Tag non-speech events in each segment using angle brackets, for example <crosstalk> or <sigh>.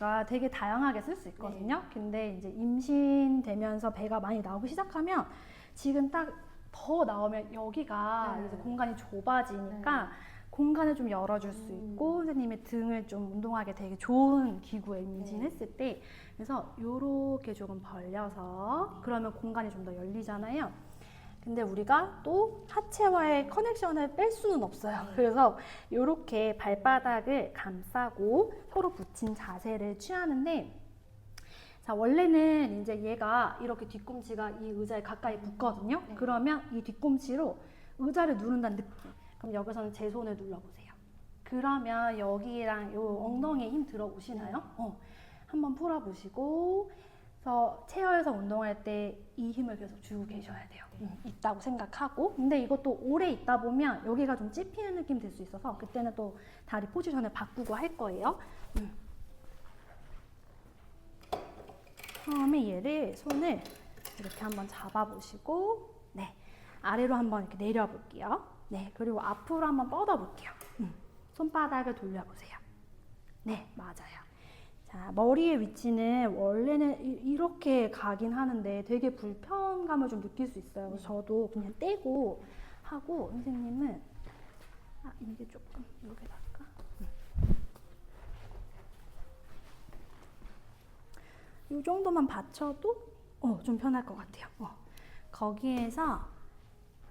가 되게 다양하게 쓸 수 있거든요. 근데 이제 임신되면서 배가 많이 나오기 시작하면 지금 딱 더 나오면 여기가 네. 이제 공간이 좁아지니까 공간을 좀 열어줄 수 있고 선생님의 등을 좀 운동하게 되게 좋은 기구에 임신했을 때 그래서 요렇게 조금 벌려서 그러면 공간이 좀 더 열리잖아요. 근데 우리가 또 하체와의 커넥션을 뺄 수는 없어요. 그래서 이렇게 발바닥을 감싸고 서로 붙인 자세를 취하는데 자 원래는 이제 얘가 이렇게 뒤꿈치가 이 의자에 가까이 붙거든요. 네. 그러면 이 뒤꿈치로 의자를 누른다는 느낌. 그럼 여기서는 제 손을 눌러보세요. 그러면 여기랑 요 엉덩이에 힘 들어오시나요? 어. 한번 풀어보시고 그래서 체어에서 운동할 때 이 힘을 계속 주고 계셔야 돼요. 음, 있다고 생각하고. 근데 이것도 오래 있다 보면 여기가 좀 찝히는 느낌 될수 있어서 그때는 또 다리 포지션을 바꾸고 할 거예요. 음. 처음에 얘를 손을 이렇게 한번 잡아보시고, 네. 아래로 한번 이렇게 내려볼게요. 네. 그리고 앞으로 한번 뻗어볼게요. 음. 손바닥을 돌려보세요. 네, 맞아요. 자, 머리의 위치는 원래는 이- 이렇게 가긴 하는데 되게 불편감을 좀 느낄 수 있어요. 저도 그냥 떼고 하고 선생님은 아, 이게 조금 이렇게 할까? 이 정도만 받쳐도 어, 좀 편할 것 같아요. 어. 거기에서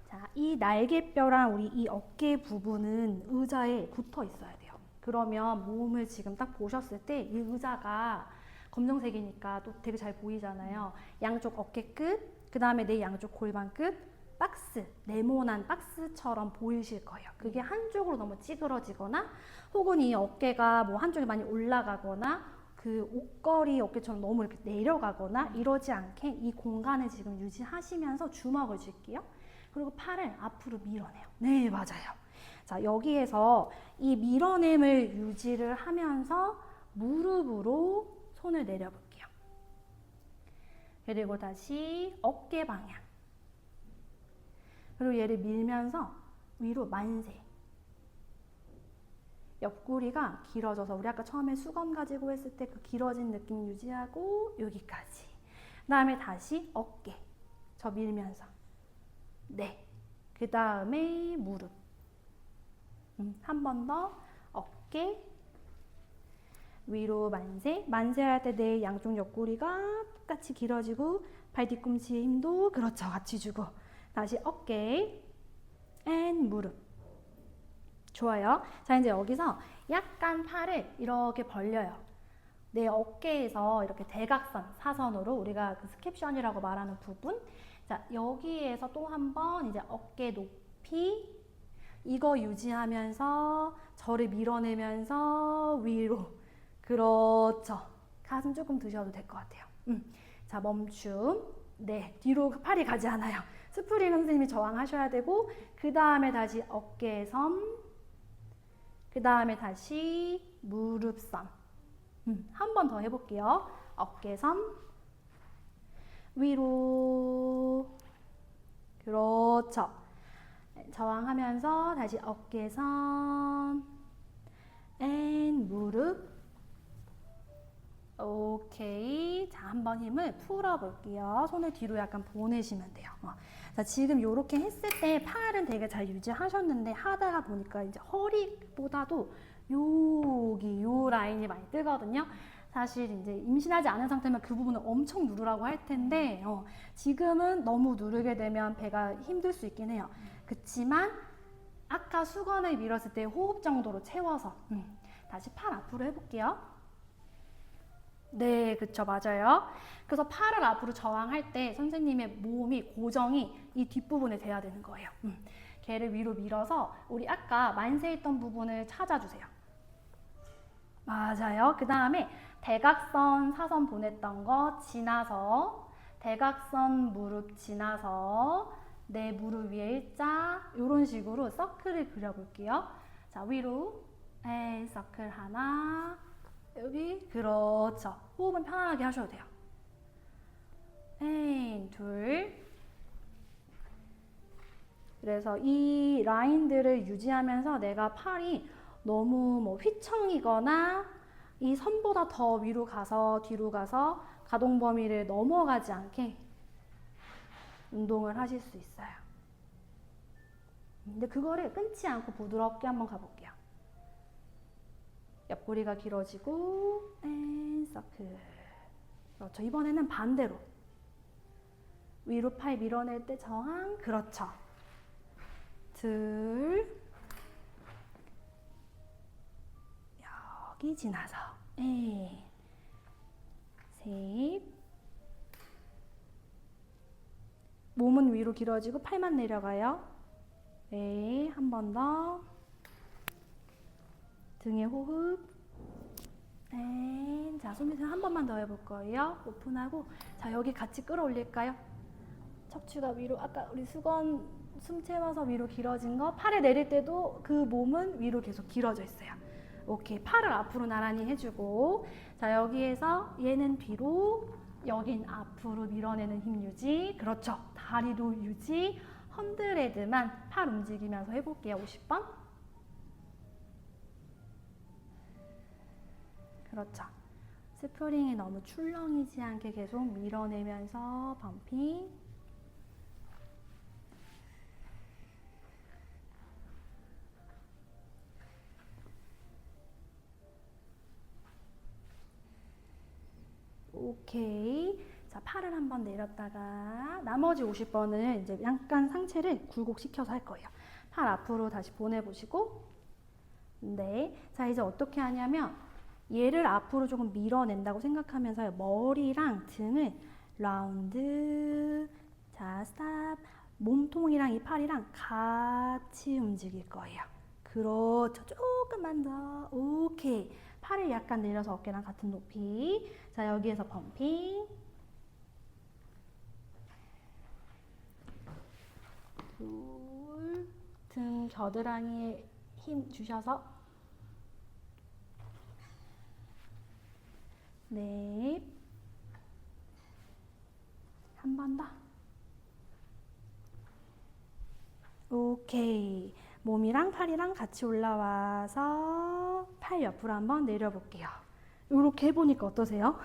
자, 이 날개뼈랑 우리 이 어깨 부분은 의자에 붙어 있어야 돼요. 그러면 몸을 지금 딱 보셨을 때 이 의자가 검정색이니까 또 되게 잘 보이잖아요. 양쪽 어깨 끝, 그 다음에 내 양쪽 골반 끝, 박스, 네모난 박스처럼 보이실 거예요. 그게 한쪽으로 너무 찌그러지거나 혹은 이 어깨가 뭐 한쪽에 많이 올라가거나 그 옷걸이 어깨처럼 너무 이렇게 내려가거나 이러지 않게 이 공간을 지금 유지하시면서 주먹을 쥘게요. 그리고 팔을 앞으로 밀어내요. 네, 맞아요. 자, 여기에서 이 밀어냄을 유지를 하면서 무릎으로 손을 내려볼게요. 그리고 다시 어깨 방향. 그리고 얘를 밀면서 위로 만세. 옆구리가 길어져서 우리 아까 처음에 수건 가지고 했을 때 그 길어진 느낌 유지하고 여기까지. 그 다음에 다시 어깨. 저 밀면서. 네. 그 다음에 무릎. 음, 한번 더 어깨. 위로 만세. 만세할 때 내 양쪽 옆구리가 똑같이 길어지고 발 뒤꿈치의 힘도 그렇죠. 같이 주고. 다시 어깨. 앤 무릎. 좋아요. 자, 이제 여기서 약간 팔을 이렇게 벌려요. 내 어깨에서 이렇게 대각선, 사선으로 우리가 그 스캡션이라고 말하는 부분. 자, 여기에서 또 한번 이제 어깨 높이 이거 유지하면서 저를 밀어내면서 위로. 그렇죠. 가슴 조금 드셔도 될 것 같아요. 음. 자, 멈춤. 네, 뒤로 팔이 가지 않아요. 스프링 선생님이 저항하셔야 되고, 그 다음에 다시 어깨 섬, 그 다음에 다시 무릎 섬. 음, 한번 더 해볼게요. 어깨 섬, 위로. 그렇죠. 네, 저항하면서 다시 어깨 섬, 앤 무릎. 오케이. 자, 한번 힘을 풀어볼게요. 손을 뒤로 약간 보내시면 돼요. 어. 자, 지금 이렇게 했을 때 팔은 되게 잘 유지하셨는데 하다가 보니까 이제 허리보다도 여기 요 라인이 많이 뜨거든요. 사실 이제 임신하지 않은 상태면 그 부분을 엄청 누르라고 할 텐데 어, 지금은 너무 누르게 되면 배가 힘들 수 있긴 해요. 그치만 아까 수건을 밀었을 때 호흡 정도로 채워서 음, 다시 팔 앞으로 해볼게요. 네, 그쵸, 맞아요. 그래서 팔을 앞으로 저항할 때 선생님의 몸이 고정이 이 뒷부분에 돼야 되는 거예요. 음. 걔를 위로 밀어서 우리 아까 만세했던 부분을 찾아주세요. 맞아요. 그 다음에 대각선 사선 보냈던 거 지나서 대각선 무릎 지나서 내 무릎 위에 일자 이런 식으로 서클을 그려볼게요. 자 위로 에 서클 하나 여기 그렇죠. 호흡은 편안하게 하셔도 돼요. 엔 둘. 그래서 이 라인들을 유지하면서 내가 팔이 너무 뭐 휘청이거나 이 선보다 더 위로 가서 뒤로 가서 가동 범위를 넘어가지 않게 운동을 하실 수 있어요. 근데 그거를 끊지 않고 부드럽게 한번 가볼게요. 옆구리가 길어지고 앤 서클. 그렇죠. 이번에는 반대로 위로 팔 밀어낼 때 저항. 그렇죠. 둘 여기 지나서 에, 셋 몸은 위로 길어지고 팔만 내려가요. 네, 한 번 더. 등에 호흡. 네, 자, 손밑에 한 번만 더 해볼 거예요. 오픈하고. 자, 여기 같이 끌어올릴까요? 척추가 위로, 아까 우리 수건 숨 채워서 위로 길어진 거. 팔에 내릴 때도 그 몸은 위로 계속 길어져 있어요. 오케이. 팔을 앞으로 나란히 해주고. 자, 여기에서 얘는 뒤로, 여긴 앞으로 밀어내는 힘 유지. 그렇죠. 다리도 유지. 헌드레드만 팔 움직이면서 해볼게요. 50번. 그렇죠. 스프링이 너무 출렁이지 않게 계속 밀어내면서 범핑. 오케이. 자, 팔을 한번 내렸다가 나머지 50번은 이제 약간 상체를 굴곡시켜서 할 거예요. 팔 앞으로 다시 보내보시고 네. 자, 이제 어떻게 하냐면 얘를 앞으로 조금 밀어낸다고 생각하면서 머리랑 등을 라운드 자, 스탑 몸통이랑 이 팔이랑 같이 움직일 거예요. 그렇죠. 조금만 더. 오케이. 팔을 약간 내려서 어깨랑 같은 높이. 자, 여기에서 펌핑. 둘, 등 겨드랑이에 힘 주셔서 넷, 한번 더. 오케이. 몸이랑 팔이랑 같이 올라와서 팔 옆으로 한번 내려볼게요. 이렇게 해보니까 어떠세요?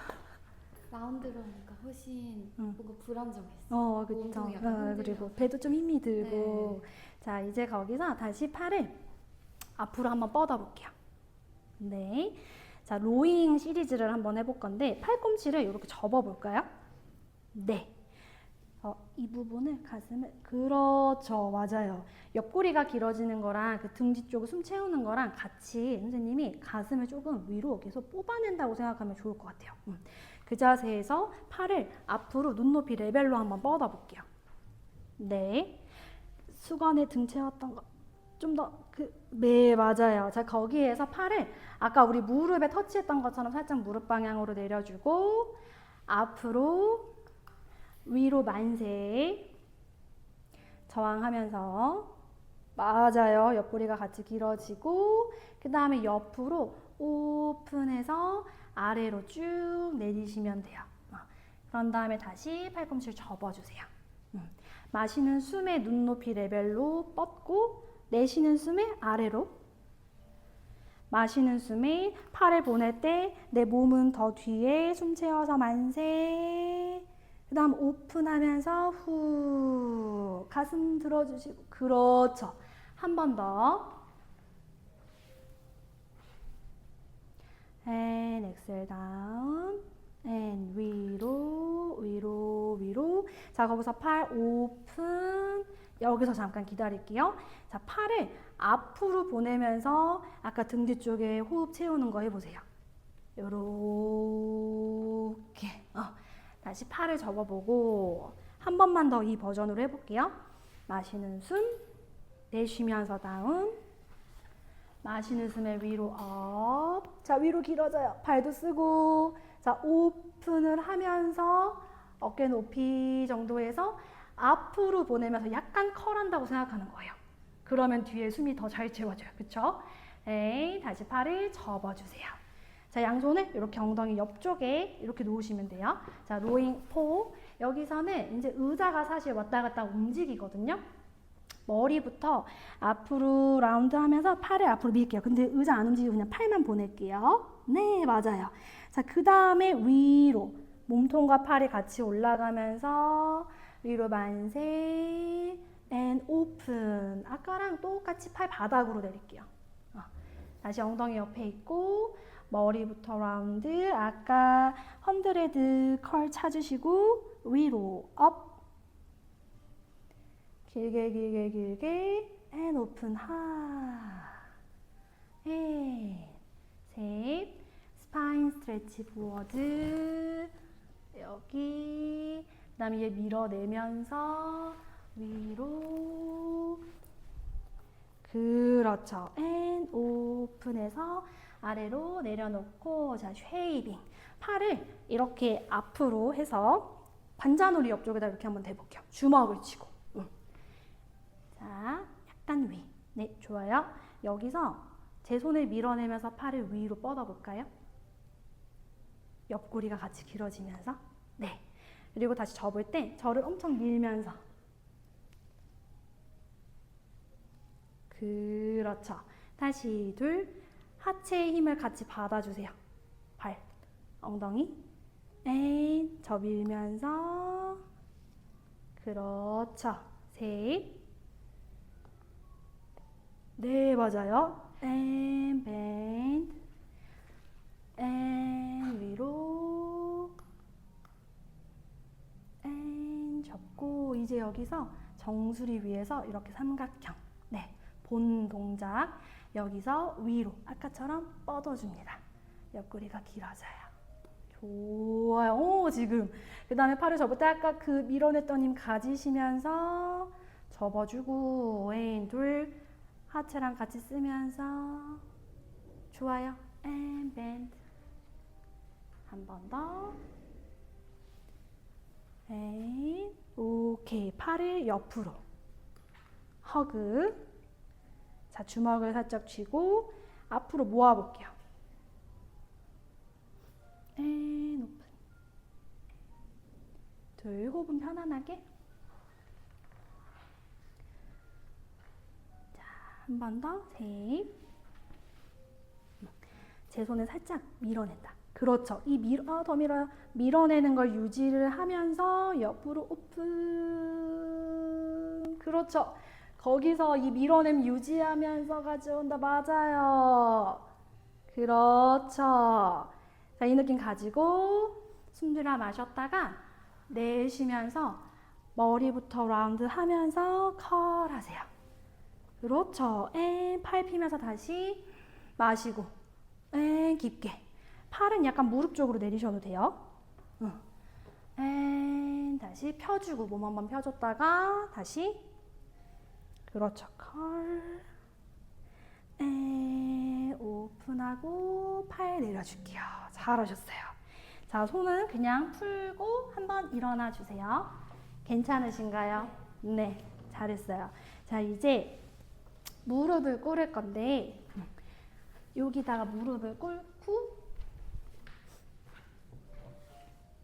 라운드로 훨씬 응. 뭔가 불안정했어. 어, 그쵸. 몸통이 약간 어, 흔들려. 그리고 배도 좀 힘이 들고. 자, 이제 거기서 다시 팔을 앞으로 한번 뻗어 볼게요. 네. 자, 로잉 시리즈를 한번 해볼 건데, 팔꿈치를 이렇게 접어 볼까요? 네. 어, 이 부분을 가슴을, 그렇죠. 맞아요. 옆구리가 길어지는 거랑 그등 뒤쪽을 숨 채우는 거랑 같이 선생님이 가슴을 조금 위로 계속 뽑아낸다고 생각하면 좋을 것 같아요. 음. 그 자세에서 팔을 앞으로 눈높이 레벨로 한번 뻗어 볼게요. 네. 수건에 등 채웠던 거. 좀 더, 그, 네, 맞아요. 자, 거기에서 팔을 아까 우리 무릎에 터치했던 것처럼 살짝 무릎 방향으로 내려주고, 앞으로, 위로 만세. 저항하면서. 맞아요. 옆구리가 같이 길어지고, 그 다음에 옆으로 오픈해서 아래로 쭉 내리시면 돼요. 어. 그런 다음에 다시 팔꿈치를 접어주세요. 음. 마시는 숨에 눈높이 레벨로 뻗고 내쉬는 숨에 아래로 마시는 숨에 팔을 보낼 때 내 몸은 더 뒤에 숨 채워서 만세 그 다음 오픈하면서 후 가슴 들어주시고 그렇죠 한 번 더 down and 위로 위로 위로. 자 거기서 팔 오픈. 여기서 잠깐 기다릴게요. 자 팔을 앞으로 보내면서 아까 등 뒤쪽에 호흡 채우는 거 해보세요. 요렇게. 어, 다시 팔을 접어보고 한 번만 더 이 버전으로 해볼게요. 마시는 숨 내쉬면서 다운 마시는 숨에 위로 업. 자, 위로 길어져요. 발도 쓰고. 자, 오픈을 하면서 어깨 높이 정도에서 앞으로 보내면서 약간 컬한다고 생각하는 거예요. 그러면 뒤에 숨이 더 잘 채워져요. 그쵸? 네, 다시 팔을 접어주세요. 자, 양손을 이렇게 엉덩이 옆쪽에 이렇게 놓으시면 돼요. 자, 로잉 포. 여기서는 이제 의자가 사실 왔다 갔다 움직이거든요. 머리부터 앞으로 라운드 하면서 팔을 앞으로 밀게요. 근데 의자 안 움직이고 그냥 팔만 보낼게요. 네, 맞아요. 자, 그 다음에 위로. 몸통과 팔이 같이 올라가면서 위로 만세 and open. 아까랑 똑같이 팔 바닥으로 내릴게요. 어, 다시 엉덩이 옆에 있고 머리부터 라운드. 아까 헌드레드 컬 찾으시고 위로 업. 길게 길게 길게 and open 하. 스파인 스트레치 보워드. 여기. 그 다음에 얘 밀어내면서 위로. 그렇죠. and open해서 아래로 내려놓고 자 쉐이빙. 팔을 이렇게 앞으로 해서 관자놀이 옆쪽에다 이렇게 한번 대볼게요. 주먹을 치고. 응. 자, 약간 위. 네, 좋아요. 여기서 제 손을 밀어내면서 팔을 위로 뻗어볼까요? 옆구리가 같이 길어지면서. 네. 그리고 다시 접을 때 저를 엄청 밀면서. 그렇죠. 다시 둘. 하체의 힘을 같이 받아주세요. 발, 엉덩이. 앤, 저 밀면서. 그렇죠. 셋. 네, 맞아요. 앤, 밴드. 앤, 위로. 앤, 접고, 이제 여기서 정수리 위에서 이렇게 삼각형. 네. 본 동작. 여기서 위로. 아까처럼 뻗어줍니다. 옆구리가 길어져요. 좋아요. 오, 지금. 그 다음에 팔을 접을 때 아까 그 밀어냈던 힘 가지시면서 접어주고, 왼, 둘. 하체랑 같이 쓰면서. 좋아요. and bend. 한번 더. and 오케이. 팔을 옆으로. 허그. 자, 주먹을 살짝 쥐고 앞으로 모아 볼게요. and open. 둘, 호흡은 편안하게. 자, 한 번 더. 셋. 제 손을 살짝 밀어낸다. 그렇죠. 이 밀어, 아, 더 밀어, 밀어내는 걸 유지를 하면서 옆으로 오픈. 그렇죠. 거기서 이 밀어냄 유지하면서 가져온다. 맞아요. 그렇죠. 자, 이 느낌 가지고 숨 들여 마셨다가 내쉬면서 머리부터 라운드 하면서 컬 하세요. 그렇죠. 앤, 팔 피면서 다시 마시고. 앤, 깊게. 팔은 약간 무릎 쪽으로 내리셔도 돼요. 응. 앤, 다시 펴주고 몸 한번 펴줬다가 다시 그렇죠. 컬. 에, 오픈하고 팔 내려줄게요. 잘하셨어요. 자, 손은 그냥 풀고 한번 일어나 주세요. 괜찮으신가요? 네, 잘했어요. 자, 이제 무릎을 꿇을 건데 여기다가 무릎을 꿇고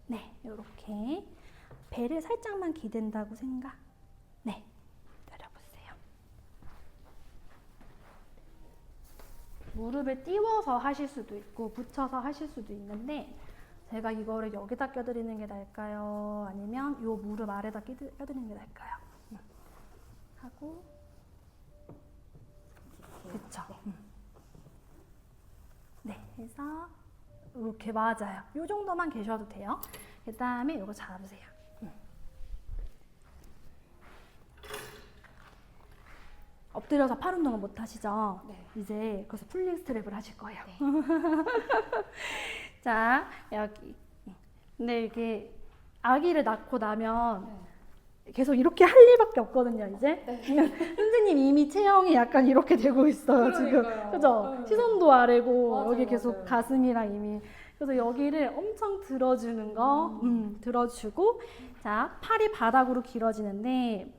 네, 이렇게 배를 살짝만 기댄다고 생각. 네, 내려보세요. 무릎을 띄워서 하실 수도 있고 붙여서 하실 수도 있는데 제가 이거를 여기다 껴드리는 게 나을까요? 아니면 요 무릎 아래다 껴드리는 게 나을까요? 음. 하고 그쵸? 음. 네, 해서 이렇게 맞아요. 요 정도만 계셔도 돼요. 그 다음에 요거 잡으세요. 음. 엎드려서 팔 운동을 못 하시죠? 네. 이제 그래서 풀링 스트랩을 하실 거예요. 네. <laughs> 자, 여기. 근데 이게 아기를 낳고 나면 네. 계속 이렇게 할 일밖에 없거든요, 이제. 네. <laughs> 선생님 이미 체형이 약간 이렇게 되고 있어요, 지금. 그러니까요. 그죠? 네. 시선도 아래고, 맞아요, 여기 계속 맞아요. 가슴이랑 이미. 그래서 여기를 엄청 들어주는 거, 음. 음, 들어주고. 자, 팔이 바닥으로 길어지는데,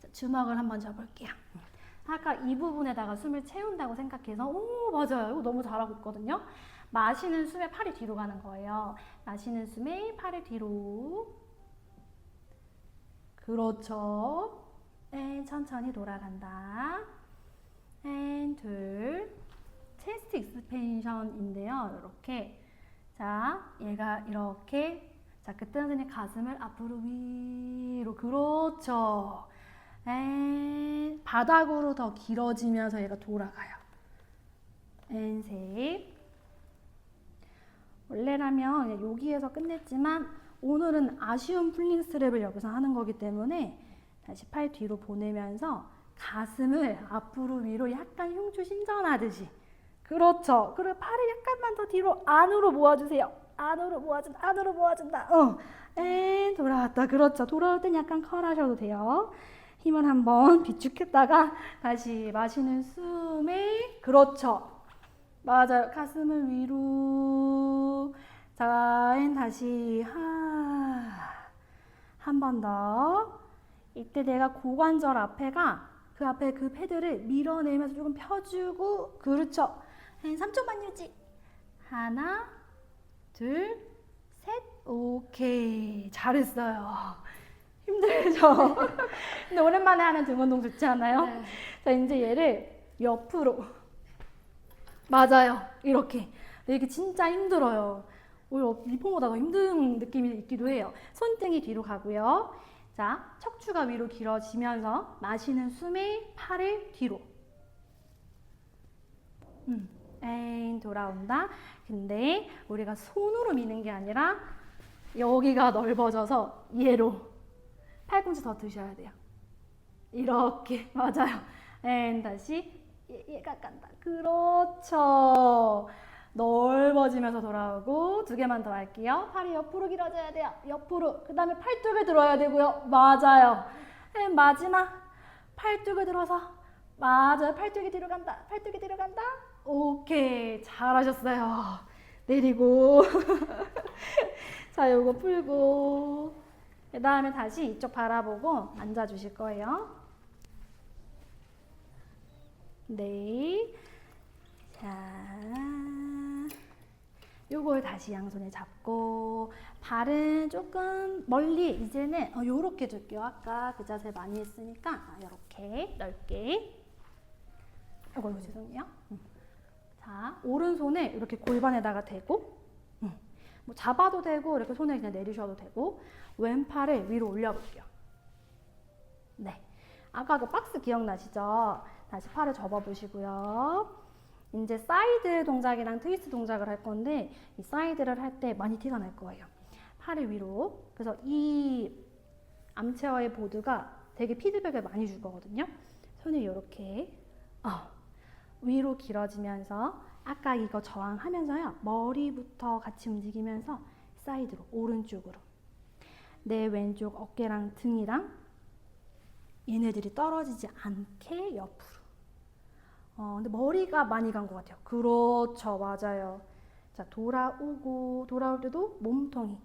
자, 주먹을 한번 잡을게요. 아까 이 부분에다가 숨을 채운다고 생각해서, 오, 맞아요. 이거 너무 잘하고 있거든요. 마시는 숨에 팔이 뒤로 가는 거예요. 마시는 숨에 팔을 뒤로. 그렇죠. 앤 천천히 돌아간다. 앤 둘. 체스트 익스펜션인데요. 이렇게 자 얘가 이렇게 자 그때 선생님 가슴을 앞으로 위로 그렇죠. 에 바닥으로 더 길어지면서 얘가 돌아가요. 엔셋 원래라면 그냥 여기에서 끝냈지만 오늘은 아쉬운 풀링 스트랩을 여기서 하는 거기 때문에 다시 팔 뒤로 보내면서 가슴을 앞으로 위로 약간 흉추 신전하듯이 그렇죠. 그리고 팔을 약간만 더 뒤로 안으로 모아주세요. 안으로 모아준다. 안으로 모아준다. 어. 에 돌아왔다. 그렇죠. 돌아올 땐 약간 컬 하셔도 돼요. 힘을 한번 비축했다가 다시 마시는 숨에 그렇죠. 맞아요. 가슴을 위로. 자, 엔 다시 하. 한 번 더. 이때 내가 고관절 앞에가 그 앞에 그 패드를 밀어내면서 조금 펴주고 그렇죠. 엔 3초만 유지. 하나, 둘, 셋. 오케이. 잘했어요. <laughs> 힘들죠? <laughs> 근데 오랜만에 하는 등 운동 좋지 않아요? 네. 자, 이제 얘를 옆으로. 맞아요. 이렇게. 이게 진짜 힘들어요. 오히려 리폼보다 더 힘든 느낌이 있기도 해요. 손등이 뒤로 가고요. 자, 척추가 위로 길어지면서 마시는 숨에 팔을 뒤로. 음, 엥 돌아온다. 근데 우리가 손으로 미는 게 아니라 여기가 넓어져서 얘로 팔꿈치 더 드셔야 돼요. 이렇게 <laughs> 맞아요. 앤 다시 얘, 얘가 간다. 그렇죠. 넓어지면서 돌아오고 두 개만 더 할게요. 팔이 옆으로 길어져야 돼요. 옆으로. 그 다음에 팔뚝을 들어야 되고요. 맞아요. 앤 마지막 팔뚝을 들어서 맞아요. 팔뚝이 뒤로 간다. 팔뚝이 뒤로 간다. 오케이. 잘하셨어요. 내리고 <laughs> 자 요거 풀고 그 다음에 다시 이쪽 바라보고 앉아 주실 거예요. 네. 자, 요걸 다시 양손에 잡고 발은 조금 멀리 이제는 어, 요렇게 줄게요. 아까 그 자세 많이 했으니까 아, 요렇게 넓게. 이거 죄송해요. 음. 자, 오른손을 이렇게 골반에다가 대고 음. 뭐 잡아도 되고 이렇게 손을 그냥 내리셔도 되고 왼팔을 위로 올려볼게요. 네. 아까 그 박스 기억나시죠? 다시 팔을 접어보시고요. 이제 사이드 동작이랑 트위스트 동작을 할 건데 이 사이드를 할 때 많이 티가 날 거예요. 팔을 위로. 그래서 이 암체어의 보드가 되게 피드백을 많이 줄 거거든요. 손을 이렇게 어, 위로 길어지면서 아까 이거 저항하면서요. 머리부터 같이 움직이면서 사이드로 오른쪽으로 내 왼쪽 어깨랑 등이랑 얘네들이 떨어지지 않게 옆으로. 어, 근데 머리가 많이 간 것 같아요. 그렇죠, 맞아요. 자, 돌아오고, 돌아올 때도 몸통이.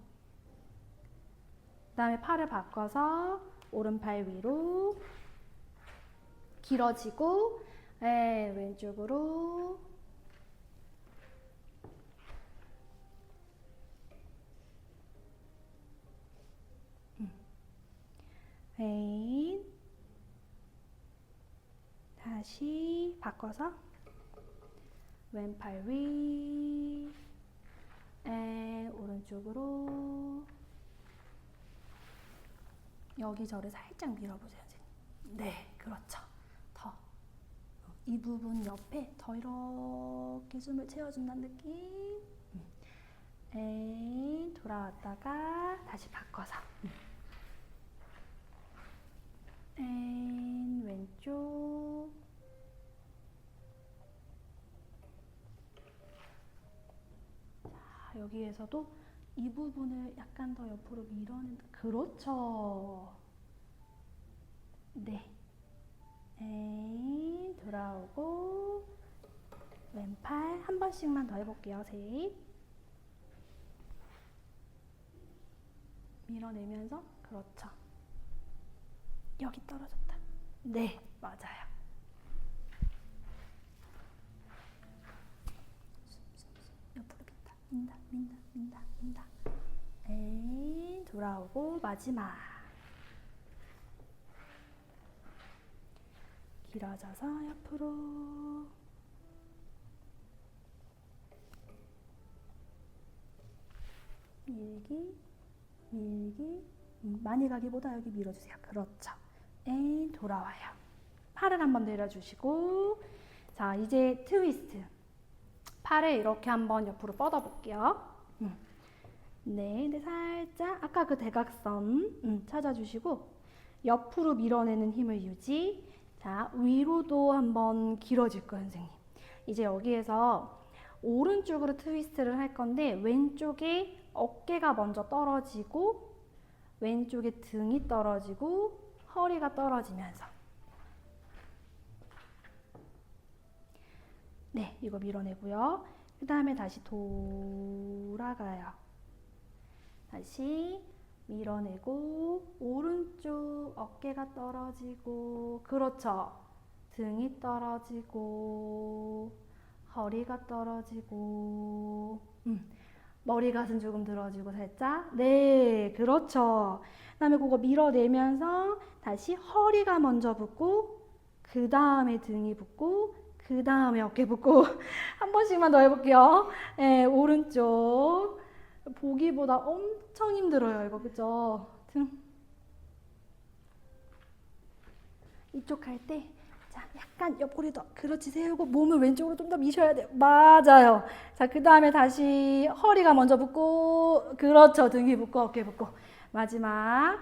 그 다음에 팔을 바꿔서 오른팔 위로 길어지고, 네, 왼쪽으로. 음. 왼. 다시 바꿔서 왼팔 위, 에 오른쪽으로 여기 저를 살짝 밀어보세요. 네, 그렇죠. 더. 이 부분 옆에 더 이렇게 숨을 채워준다는 느낌. 음. 에 돌아왔다가 다시 바꿔서. 음. 앤 왼쪽. 자 여기에서도 이 부분을 약간 더 옆으로 밀어낸다 그렇죠. 네. 앤, 돌아오고 왼팔 한 번씩만 더 해볼게요 셋. 밀어내면서 그렇죠 여기 떨어졌다. 네, 맞아요. 옆으로 민다, 민다, 민다, 민다, 민다. 에이, 돌아오고 마지막. 길어져서 옆으로. 밀기, 밀기, 음, 많이 가기보다 여기 밀어주세요. 그렇죠. 에 돌아와요. 팔을 한번 내려주시고 자 이제 트위스트. 팔을 이렇게 한번 옆으로 뻗어 볼게요. 음. 네, 근데 살짝 아까 그 대각선 음, 찾아주시고 옆으로 밀어내는 힘을 유지. 자 위로도 한번 길어질 거예요, 선생님. 이제 여기에서 오른쪽으로 트위스트를 할 건데 왼쪽에 어깨가 먼저 떨어지고 왼쪽에 등이 떨어지고 허리가 떨어지면서. 네 이거 밀어내고요. 그 다음에 다시 돌아가요. 다시 밀어내고 오른쪽 어깨가 떨어지고 그렇죠. 등이 떨어지고 허리가 떨어지고. 음, 머리 가슴 조금 들어주고 살짝. 네 그렇죠. 그 다음에 그거 밀어내면서 다시 허리가 먼저 붙고 그 다음에 등이 붙고 그 다음에 어깨 붙고. <laughs> 한 번씩만 더 해볼게요. 네 오른쪽. 보기보다 엄청 힘들어요 이거. 그죠 등. 이쪽 할 때 자, 약간 옆구리 더 그렇지 세우고 몸을 왼쪽으로 좀 더 미셔야 돼요. 맞아요. 자, 그 다음에 다시 허리가 먼저 붙고 그렇죠. 등이 붙고 어깨 붙고 마지막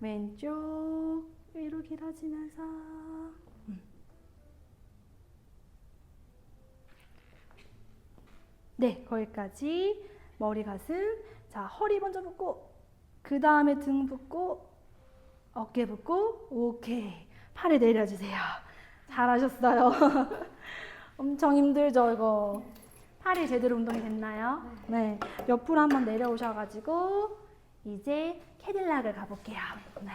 왼쪽 위로 길어지면서 음. 네, 거기까지 머리 가슴 자, 허리 먼저 붙고 그 다음에 등 붙고 어깨 붙고 오케이 팔을 내려주세요. 잘하셨어요. <laughs> 엄청 힘들죠 이거. 팔이 제대로 운동이 됐나요? 네. 옆으로 한번 내려오셔가지고 이제 캐딜락을 가볼게요. 네.